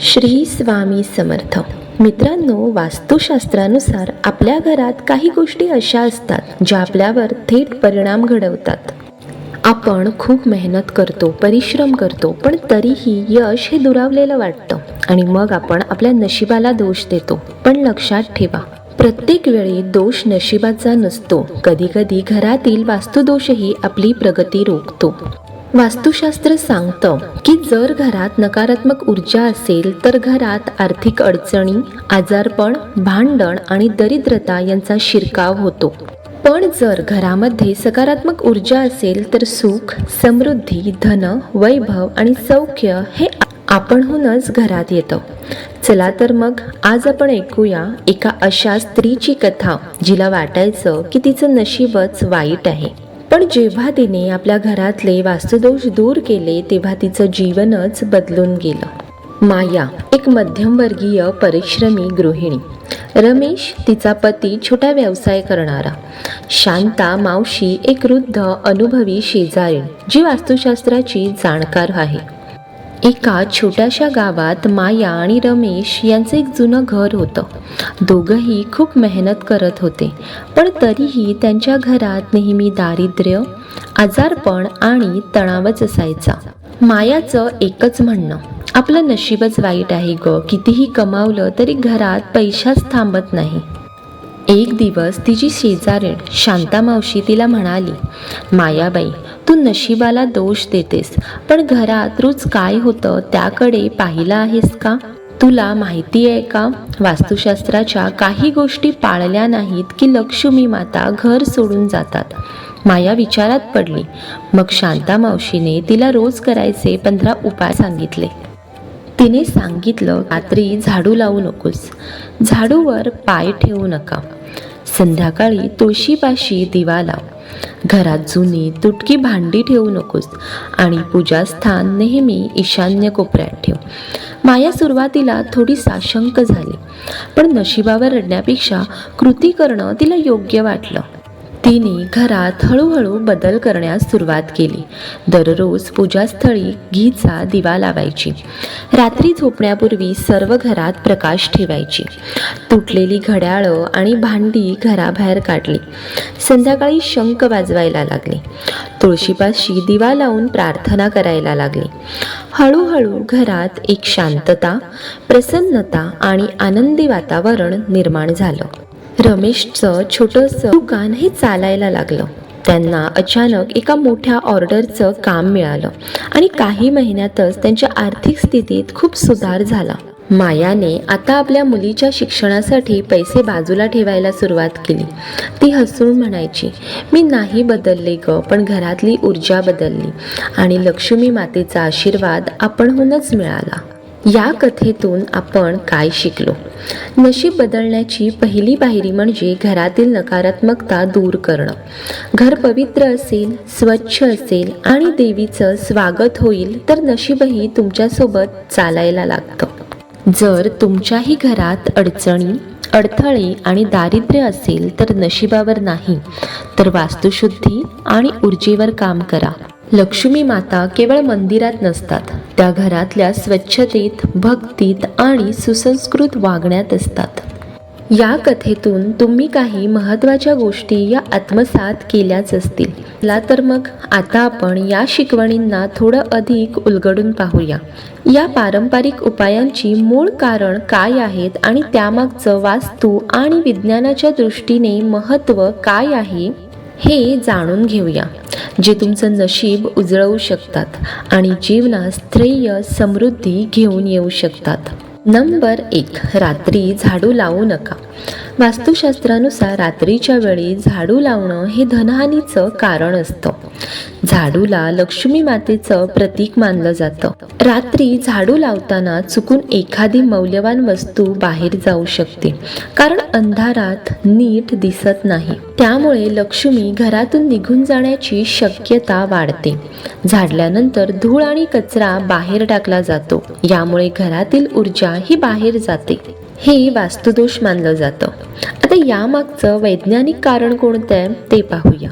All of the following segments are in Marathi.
श्री स्वामी समर्थ. मित्रांनो वास्तुशास्त्रानुसार आपल्या घरात काही गोष्टी अशा असतात ज्या आपल्यावर थेट परिणाम घडवतात. आपण खूप मेहनत करतो परिश्रम करतो पण तरीही यश हे दुरावलेलं वाटतं आणि मग आपण आपल्या नशिबाला दोष देतो. पण लक्षात ठेवा प्रत्येक वेळी दोष नशिबाचा नसतो. कधीकधी घरातील वास्तुदोषही आपली प्रगती रोखतो. वास्तुशास्त्र सांगतं की जर घरात नकारात्मक ऊर्जा असेल तर घरात आर्थिक अडचणी आजारपण भांडण आणि दरिद्रता यांचा शिरकाव होतो. पण जर घरामध्ये सकारात्मक ऊर्जा असेल तर सुख समृद्धी धन वैभव आणि सौख्य हे आपणहूनच घरात येतं. चला तर मग आज आपण ऐकूया एका अशा स्त्रीची कथा जिला वाटायचं की तिचं नशीबच वाईट आहे. पण जेव्हा तिने आपल्या घरातले वास्तुदोष दूर केले तेव्हा तिचं जीवनच बदलून गेलं. माया एक मध्यमवर्गीय परिश्रमी गृहिणी. रमेश तिचा पती छोटा व्यवसाय करणारा. शांता मावशी एक वृद्ध अनुभवी शेजारी जी वास्तुशास्त्राची जाणकार आहे. एका छोट्याशा गावात माया आणि रमेश यांचं एक जुनं घर होतं. दोघंही खूप मेहनत करत होते पण तरीही त्यांच्या घरात नेहमी दारिद्र्य आजारपण आणि तणावच असायचा. मायाचं एकच म्हणणं आपलं नशीबच वाईट आहे ग कितीही कमावलं तरी घरात पैशाच थांबत नाही. एक दिवस तिची शेजारीण शांता मावशी तिला म्हणाली मायाबाई तू नशिबाला दोष देतेस पण घरात रोज काय होतं त्याकडे पाहिलं आहेस का? तुला माहिती आहे का? वास्तुशास्त्राच्या काही गोष्टी पाळल्या नाहीत की लक्ष्मी माता घर सोडून जातात. माया विचारात पडली. मग शांता मावशीने तिला रोज करायचे पंधरा उपाय सांगितले. तिने सांगितलं रात्री झाडू लावू नकोस. झाडूवर पाय ठेवू नका. संध्याकाळी तुळशीपाशी दिवा लाव. घरात जुनी तुटकी भांडी ठेवू नकोस आणि पूजास्थान नेहमी ईशान्य कोपऱ्यात ठेव. माया सुरुवातीला थोडी साशंक झाली पण नशिबावर रडण्यापेक्षा कृती करणं तिला योग्य वाटलं. तिने घरात हळूहळू बदल करण्यास सुरुवात केली. दररोज पूजास्थळी घीचा दिवा लावायची. रात्री झोपण्यापूर्वी सर्व घरात प्रकाश ठेवायची. तुटलेली घड्याळं आणि भांडी घराबाहेर काढली. संध्याकाळी शंख वाजवायला लागले. तुळशीपाशी दिवा लावून प्रार्थना करायला लागली. हळूहळू घरात एक शांतता प्रसन्नता आणि आनंदी वातावरण निर्माण झालं. रमेशचं छोटंसं दुकान हे चालायला लागलं. त्यांना अचानक एका मोठ्या ऑर्डरचं काम मिळालं आणि काही महिन्यातच त्यांच्या आर्थिक स्थितीत खूप सुधार झाला. मायाने आता आपल्या मुलीच्या शिक्षणासाठी पैसे बाजूला ठेवायला सुरुवात केली. ती हसून म्हणायची मी नाही बदलले ग पण घरातली ऊर्जा बदलली आणि लक्ष्मी मातेचा आशीर्वाद आपणहूनच मिळाला. या कथेतून आपण काय शिकलो? नशीब बदलण्याची पहिली पायरी म्हणजे घरातील नकारात्मकता दूर करणं. घर पवित्र असेल स्वच्छ असेल आणि देवीचं स्वागत होईल तर नशीबही तुमच्यासोबत चालायला लागतं. जर तुमच्याही घरात अडचणी अडथळे आणि दारिद्र्य असेल तर नशिबावर नाही. तर वास्तुशुद्धी आणि ऊर्जेवर काम करा. लक्ष्मी माता केवळ मंदिरात नसतात. त्या घरातल्या स्वच्छतेत भक्तीत आणि सुसंस्कृत वागण्यात असतात. या कथेतून तुम्ही काही महत्त्वाच्या गोष्टी या आत्मसात केल्याच असतील. ला तर मग आता आपण या शिकवणींना थोडं अधिक उलगडून पाहूया. या पारंपरिक उपायांची मूळ कारण काय आहेत आणि त्यामागचं वास्तू आणि विज्ञानाच्या दृष्टीने महत्त्व काय आहे? हे जाणून घेऊया जे तुमचं नशीब उजळवू शकतात आणि जीवनात स्थैर्य समृद्धी घेऊन येऊ शकतात. नंबर एक रात्री झाडू लावू नका. वास्तुशास्त्रानुसार रात्रीच्या वेळी झाडू लावणं हे धनहानीचं कारण असतं. झाडूला लक्ष्मी मातेचं प्रतीक मानलं जातं. रात्री झाडू लावताना चुकून एखादी मौल्यवान वस्तू बाहेर जाऊ शकते कारण अंधारात नीट दिसत नाही. त्यामुळे लक्ष्मी घरातून निघून जाण्याची शक्यता वाढते. झाडल्यानंतर धूळ आणि कचरा बाहेर टाकला जातो यामुळे घरातील ऊर्जा ही बाहेर जाते. हे वास्तुदोष मानलं जातं. आता यामागचं वैज्ञानिक कारण कोणतं आहे ते पाहूया.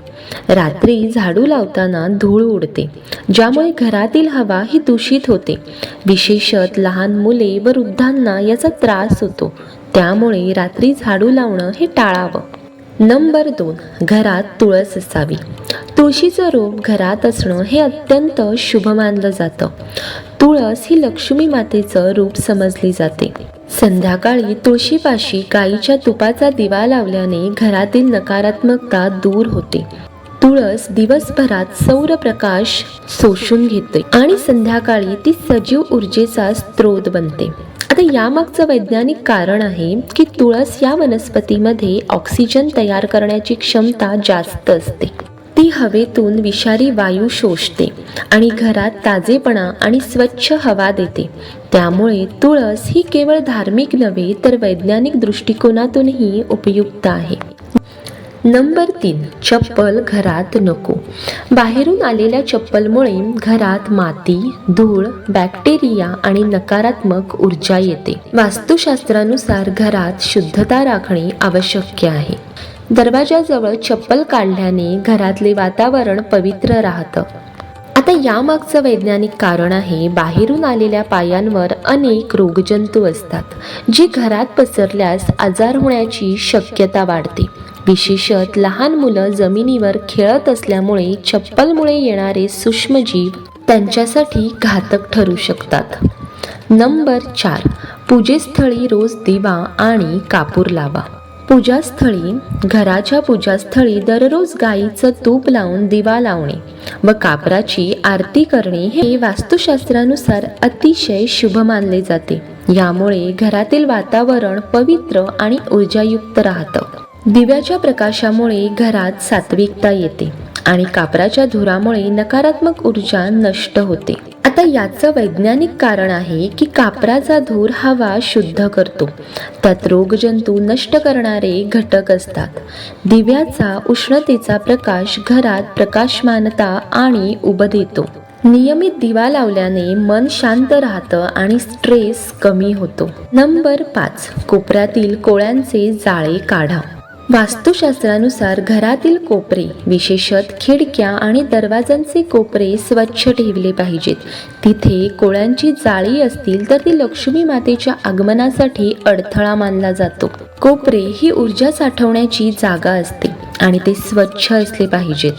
रात्री झाडू लावताना धूळ उडते ज्यामुळे घरातील हवा ही दूषित होते. विशेषत लहान मुले व वृद्धांना याचा त्रास होतो त्यामुळे रात्री झाडू लावणं हे टाळावं. नंबर दोन घरात तुळस असावी. तुळशीचं रोप घरात असणं हे अत्यंत शुभ मानलं जातं. तुळस ही लक्ष्मी मातेचं रूप समजली जाते. संध्याकाळी तुळशीपाशी गाईच्या तुपाचा दिवा लावल्याने घरातील नकारात्मकता दूर होते. तुळस दिवसभरात सौरप्रकाश शोषून घेते आणि संध्याकाळी ती सजीव ऊर्जेचा स्रोत बनते. आता यामागचं वैज्ञानिक कारण आहे की तुळस या वनस्पतीमध्ये ऑक्सिजन तयार करण्याची क्षमता जास्त असते. ती हवेतून विषारी वायू शोषते आणि घरात ताजेपणा आणि स्वच्छ हवा देते. त्यामुळे तुळस ही केवळ धार्मिक नव्हे तर वैज्ञानिक दृष्टिकोनातूनही उपयुक्त आहे. नंबर तीन चप्पल घरात नको. बाहेरून आलेल्या चप्पलमुळे घरात माती धूळ बॅक्टेरिया आणि नकारात्मक ऊर्जा येते. वास्तुशास्त्रानुसार घरात शुद्धता राखणे आवश्यक आहे. दरवाजाजवळ चप्पल काढल्याने घरातले वातावरण पवित्र राहतं. आता यामागचं वैज्ञानिक कारण आहे बाहेरून आलेल्या पायांवर अनेक रोगजंतू असतात जे घरात पसरल्यास आजार होण्याची शक्यता वाढते. विशेषत लहान मुलं जमिनीवर खेळत असल्यामुळे चप्पलमुळे येणारे सूक्ष्मजीव त्यांच्यासाठी घातक ठरू शकतात. नंबर चार पूजेस्थळी रोज दिवा आणि कापूर लावा. पूजास्थळी घराच्या पूजास्थळी दररोज गाईचं तूप लावून दिवा लावणे व कापराची आरती करणे हे वास्तुशास्त्रानुसार अतिशय शुभ मानले जाते. यामुळे घरातील वातावरण पवित्र आणि ऊर्जायुक्त राहतं. दिव्याच्या प्रकाशामुळे घरात सात्विकता येते. आणि कापराच्या धुरामुळे नकारात्मक ऊर्जा नष्ट होते. आता याचं वैज्ञानिक कारण आहे की कापराचा धूर हवा शुद्ध करतो. त्यात रोगजंतू नष्ट करणारे घटक असतात. दिव्याचा उष्णतेचा प्रकाश घरात प्रकाशमानता आणि उब देतो. नियमित दिवा लावल्याने मन शांत राहतं आणि स्ट्रेस कमी होतो. नंबर पाच. कोपऱ्यातील कोळ्यांचे जाळे काढा. वास्तुशास्त्रानुसार घरातील कोपरे विशेषत खिडक्या आणि दरवाजांचे कोपरे स्वच्छ ठेवले पाहिजेत. तिथे कोळ्यांची जाळी असतील तर ती लक्ष्मी मातेच्या आगमनासाठी अडथळा मानला जातो. कोपरे ही ऊर्जा साठवण्याची जागा असते. आणि ते स्वच्छ असले पाहिजेत.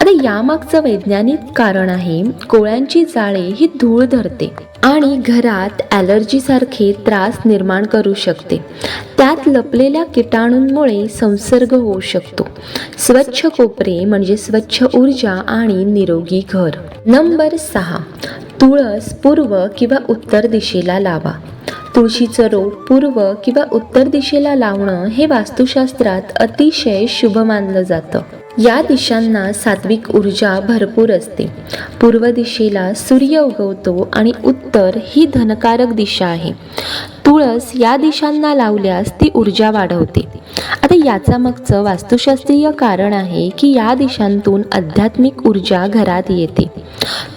आता यामागचं वैज्ञानिक कारण आहे कोळ्यांची जाळे ही धूळ धरते आणि घरात ॲलर्जीसारखे त्रास निर्माण करू शकते. त्यात लपलेल्या किटाणूंमुळे संसर्ग होऊ शकतो. स्वच्छ कोपरे म्हणजे स्वच्छ ऊर्जा आणि निरोगी घर. नंबर सहा तुळस पूर्व किंवा उत्तर दिशेला लावा. तुळशीचं रोप पूर्व किंवा उत्तर दिशेला लावणं हे वास्तुशास्त्रात अतिशय शुभ मानलं जातं. या दिशांना सात्विक ऊर्जा भरपूर असते. पूर्व दिशेला सूर्य उगवतो आणि उत्तर ही धनकारक दिशा आहे. तुळस या दिशांना लावल्यास ती ऊर्जा वाढवते. आता याचा मागचं वास्तुशास्त्रीय कारण आहे की या दिशांतून आध्यात्मिक ऊर्जा घरात येते.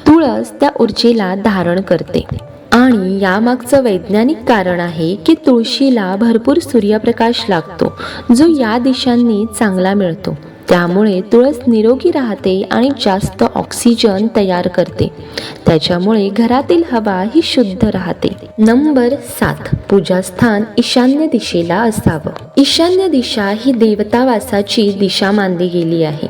तुळस त्या ऊर्जेला धारण करते. आणि यामागचं वैज्ञानिक कारण आहे की तुळशीला भरपूर सूर्यप्रकाश लागतो जो या दिशांनी चांगला मिळतो. त्यामुळे तुळस निरोगी राहते आणि जास्त ऑक्सिजन तयार करते. त्याच्यामुळे घरातील हवा ही शुद्ध राहते. नंबर सात पूजास्थान ईशान्य दिशेला असावं. ईशान्य दिशा ही देवतावासाची दिशा मानली गेली आहे.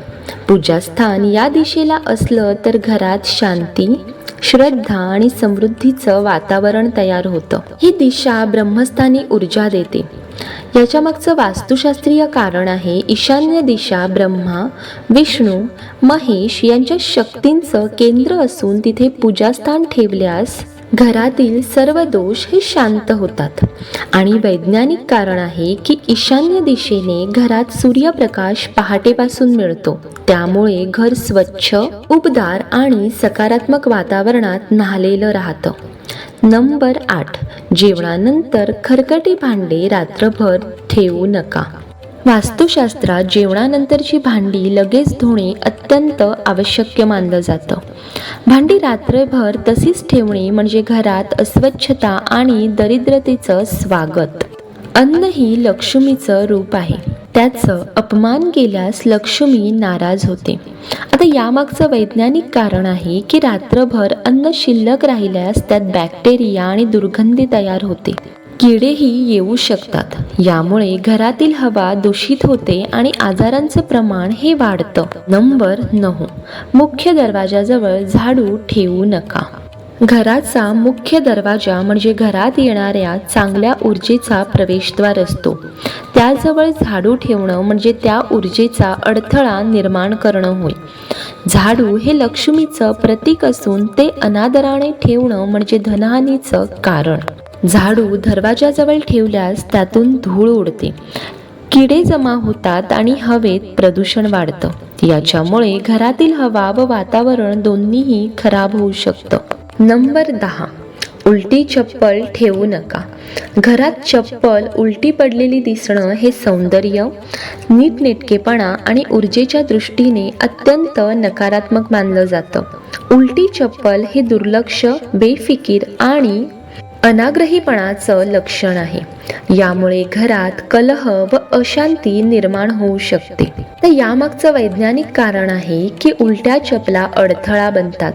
पूजास्थान या दिशेला असलं तर घरात शांती श्रद्धा आणि समृद्धीचं वातावरण तयार होतं. ही दिशा ब्रह्मस्थानी ऊर्जा देते. याच्या मागचं वास्तुशास्त्रीय कारण आहे ईशान्य दिशा ब्रह्मा विष्णू महेश यांच्या शक्तींचं केंद्र असून तिथे पूजास्थान ठेवल्यास घरातील सर्व दोष हे शांत होतात. आणि वैज्ञानिक कारण आहे की ईशान्य दिशेने घरात सूर्यप्रकाश पहाटेपासून मिळतो. त्यामुळे घर स्वच्छ उबदार आणि सकारात्मक वातावरणात न्हालेलं राहतं. नंबर आठ. जेवणानंतर खरकटी भांडे रात्रभर ठेवू नका. वास्तुशास्त्रात जेवणानंतरची भांडी लगेच धुणे अत्यंत आवश्यक मानलं जातं. भांडी रात्रभर तशीच ठेवणे म्हणजे घरात अस्वच्छता आणि दरिद्रतेचं स्वागत. अन्न ही लक्ष्मीचं रूप आहे. त्याचं अपमान केल्यास लक्ष्मी नाराज होते. आता यामागचं वैज्ञानिक कारण आहे की रात्रभर अन्न शिल्लक राहिल्यास त्यात बॅक्टेरिया आणि दुर्गंधी तयार होते. किडेही येऊ शकतात. यामुळे घरातील हवा दूषित होते आणि आजारांचं प्रमाण हे वाढतं. नंबर नऊ. मुख्य दरवाजाजवळ झाडू ठेवू नका. घराचा मुख्य दरवाजा म्हणजे घरात येणाऱ्या चांगल्या ऊर्जेचा प्रवेशद्वार असतो. त्याजवळ झाडू ठेवणं म्हणजे त्या ऊर्जेचा अडथळा निर्माण करणं होय. झाडू हे लक्ष्मीचं प्रतीक असून ते अनादराने ठेवणं म्हणजे धनहानीचं कारण. झाडू दरवाजाजवळ ठेवल्यास त्यातून धूळ उडते. किडे जमा होतात आणि हवेत प्रदूषण वाढतं. याच्यामुळे घरातील हवा व वातावरण दोन्हीही खराब होऊ शकतं. नंबर दहा. उलटी चप्पल ठेवू नका. घरात चप्पल उलटी पडलेली दिसणं हे सौंदर्य नीटनेटकेपणा आणि ऊर्जेच्या दृष्टीने अत्यंत नकारात्मक मानलं जातं. उलटी चप्पल हे दुर्लक्ष बेफिकीर आणि अनाग्रहीपणाचं लक्षण आहे. यामुळे घरात कलह व अशांती निर्माण होऊ शकते. तर यामागचं वैज्ञानिक कारण आहे की उलट्या चपला अडथळा बनतात.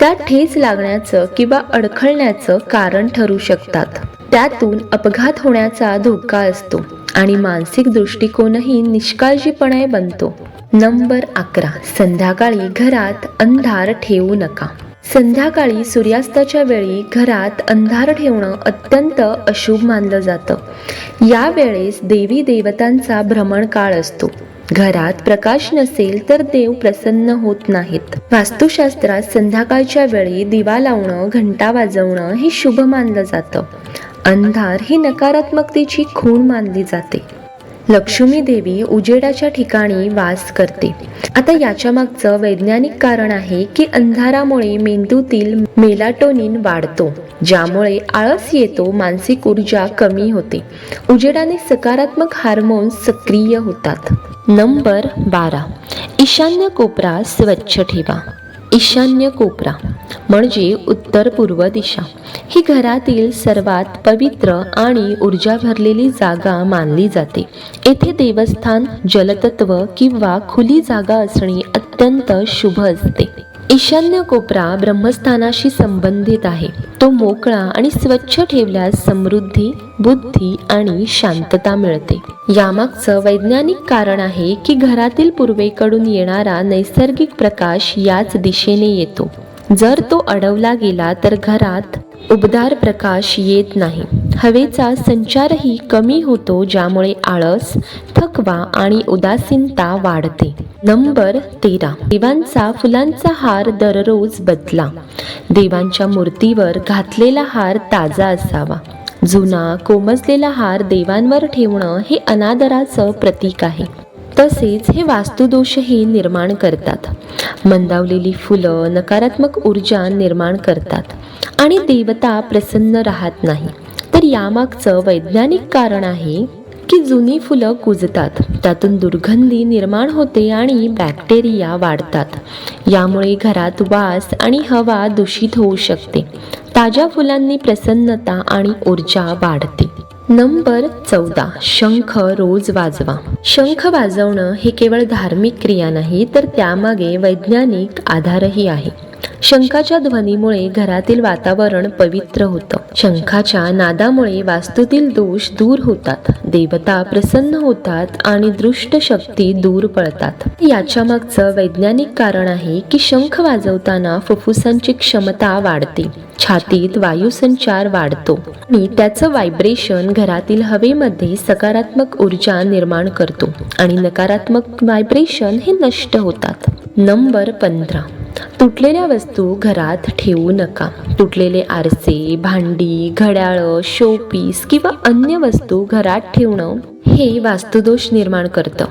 त्या ठेच लागण्याचं किंवा अडखळण्याचं कारण ठरू शकतात. त्यातून अपघात होण्याचा धोका असतो आणि मानसिक दृष्टिकोनही निष्काळजीपणे बनतो. नंबर अकरा. संध्याकाळी घरात अंधार ठेवू नका. संध्याकाळी सूर्यास्ताच्या वेळी घरात अंधार ठेवणं अत्यंत अशुभ मानलं जातं. या वेळेस देवी देवतांचा भ्रमण काळ असतो. घरात प्रकाश नसेल तर देव प्रसन्न होत नाहीत. वास्तुशास्त्रात संध्याकाळच्या वेळी दिवा लावणं घंटा वाजवणं हे शुभ मानलं जातं. अंधार ही नकारात्मकतेची खूण मानली जाते. लक्ष्मी देवी उजेडाच्या ठिकाणी वास करते. आता याच्या मागचं वैज्ञानिक कारण आहे की अंधारामुळे मेंदूतील मेलाटोनिन वाढतो ज्यामुळे आळस येतो मानसिक ऊर्जा कमी होते. उजेडाने सकारात्मक हार्मोन्स सक्रिय होतात. नंबर बारा. ईशान्य कोपरा स्वच्छ ठेवा. ईशान्य कोपरा म्हणजे उत्तर पूर्व दिशा. ही घरातील सर्वात पवित्र आणि ऊर्जा भरलेली जागा मानली जाते. येथे देवस्थान जलतत्व किंवा खुली जागा असणे अत्यंत शुभ असते. ईशान्य कोपरा ब्रह्मस्थानाशी संबंधित आहे. तो मोकळा आणि स्वच्छ ठेवल्यास समृद्धी बुद्धी आणि शांतता मिळते. यामागचं वैज्ञानिक कारण आहे की घरातील पूर्वेकडून येणारा नैसर्गिक प्रकाश याच दिशेने येतो. जर तो अडवला गेला तर घरात उबदार प्रकाश येत नाही. हवेचा संचारही कमी होतो ज्यामुळे आळस थकवा आणि उदासीनता वाढते. नंबर तेरा. देवांचा फुलांचा हार दररोज बदला. देवांच्या मूर्तीवर घातलेला हार ताजा असावा. जुना कोमजलेला हार देवांवर ठेवणं हे अनादराचं प्रतीक आहे. तसेच हे वास्तुदोषही निर्माण करतात. मंदावलेली फुलं नकारात्मक ऊर्जा निर्माण करतात आणि देवता प्रसन्न राहत नाही. तर यामागचं वैज्ञानिक कारण आहे की जुनी फुलं कुजतात त्यातून दुर्गंधी निर्माण होते आणि बॅक्टेरिया वाढतात. यामुळे घरात वास आणि हवा दूषित होऊ शकते. ताज्या फुलांनी प्रसन्नता आणि ऊर्जा वाढते. नंबर चौदा शंख रोज वाजवा. शंख वाजवणं हे केवळ धार्मिक क्रिया नाही तर त्यामागे वैज्ञानिक आधारही आहे. शंखाच्या ध्वनीमुळे घरातील वातावरण पवित्र होतं. शंखाच्या नादामुळे वास्तूतील दोष दूर होतात. देवता प्रसन्न होतात आणि दृष्ट शक्ती दूर पळतात. याच्या मागचं वैज्ञानिक कारण आहे की शंख वाजवताना फुफ्फुसांची क्षमता वाढते. छातीत वायुसंचार वाढतो. आणि त्याचं व्हायब्रेशन घरातील हवेमध्ये सकारात्मक ऊर्जा निर्माण करतो. आणि नकारात्मक व्हायब्रेशन हे नष्ट होतात. नंबर पंधरा. तुटलेल्या वस्तू घरात ठेवू नका. तुटलेले आरसे भांडी घड्याळं शोपीस किंवा अन्य वस्तू घरात ठेवणं हे वास्तुदोष निर्माण करतं.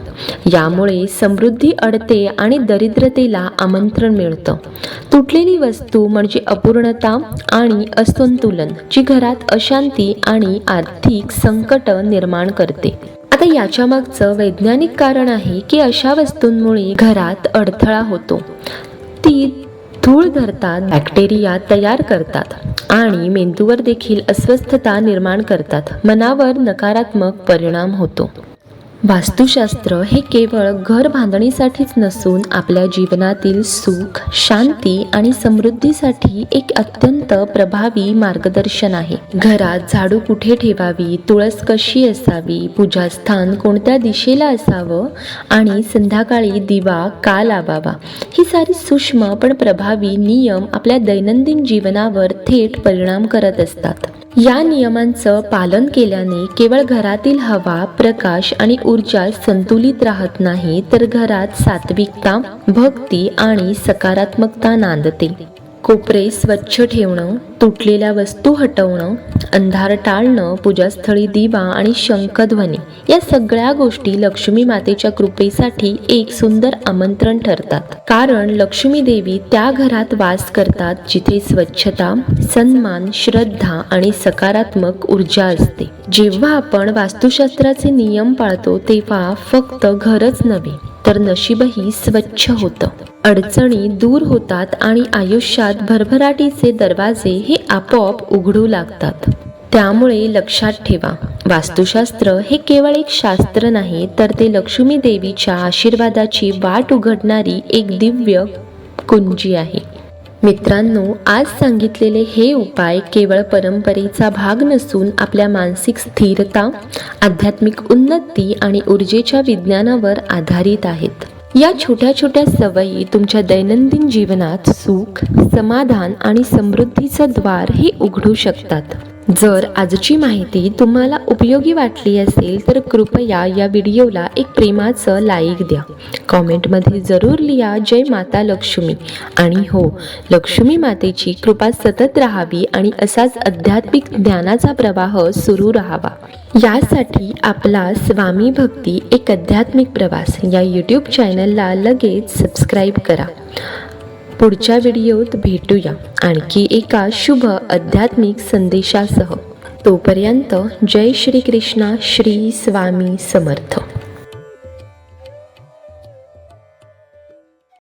यामुळे समृद्धी अडते आणि दरिद्रतेला आमंत्रण मिळतं. तुटलेली वस्तू म्हणजे अपूर्णता आणि असंतुलन जी घरात अशांती आणि आर्थिक संकट निर्माण करते. आता याच्या मागचं वैज्ञानिक कारण आहे की अशा वस्तूंमुळे घरात अडथळा होतो. ती धूळ धरतात बॅक्टेरिया तयार करतात आणि मेंदूवर देखील अस्वस्थता निर्माण करतात. मनावर नकारात्मक परिणाम होतो. वास्तुशास्त्र हे केवळ घर बांधणीसाठीच नसून आपल्या जीवनातील सुख शांती आणि समृद्धीसाठी एक अत्यंत प्रभावी मार्गदर्शन आहे. घरात झाडू कुठे ठेवावी तुळस कशी असावी पूजास्थान कोणत्या दिशेला असावं आणि संध्याकाळी दिवा का लावावा ही सारी सूक्ष्म पण प्रभावी नियम आपल्या दैनंदिन जीवनावर थेट परिणाम करत असतात. या नियमांचं पालन केल्याने केवळ घरातील हवा प्रकाश आणि ऊर्जा संतुलित राहत नाही तर घरात सात्विकता भक्ती आणि सकारात्मकता नांदते. कोपरे स्वच्छ ठेवणं तुटलेल्या वस्तू हटवणं अंधार टाळणं पूजास्थळी दिवा आणि शंखध्वनी या सगळ्या गोष्टी लक्ष्मी मातेच्या कृपेसाठी एक सुंदर आमंत्रण ठरतात. कारण लक्ष्मी देवी त्या घरात वास करतात जिथे स्वच्छता सन्मान श्रद्धा आणि सकारात्मक ऊर्जा असते. जेव्हा आपण वास्तुशास्त्राचे नियम पाळतो तेव्हा फक्त घरच नव्हे तर नशीबही स्वच्छ होतं. अडचणी दूर होतात आणि आयुष्यात भरभराटीचे दरवाजे हे आपोआप उघडू लागतात. त्यामुळे लक्षात ठेवा वास्तुशास्त्र हे केवळ एक शास्त्र नाही तर ते लक्ष्मी देवीच्या आशीर्वादाची वाट उघडणारी एक दिव्य कुंजी आहे. मित्रांनो आज सांगितलेले हे उपाय केवळ परंपरेचा भाग नसून आपल्या मानसिक स्थिरता आध्यात्मिक उन्नती आणि ऊर्जेच्या विज्ञानावर आधारित आहेत. या छोट्या छोट्या सवयी तुमच्या दैनंदिन जीवनात सुख समाधान आणि समृद्धीचं द्वार हे उघडू शकतात. जर आजची माहिती तुम्हाला उपयोगी वाटली असेल तर कृपया या व्हिडिओला एक प्रेमाचं लाईक द्या. कॉमेंटमध्ये जरूर लिहा जय माता लक्ष्मी. आणि हो लक्ष्मी मातेची कृपा सतत राहावी आणि असाच आध्यात्मिक ज्ञानाचा प्रवाह सुरू राहावा. यासाठी आपला स्वामी भक्ती एक आध्यात्मिक प्रवास. या यूट्यूब चॅनलला लगेच सबस्क्राईब करा. पुढच्या व्हिडिओत भेटूया. आणखी एका शुभ आध्यात्मिक संदेशासह. तोपर्यंत जय श्री कृष्णा श्री स्वामी समर्थ.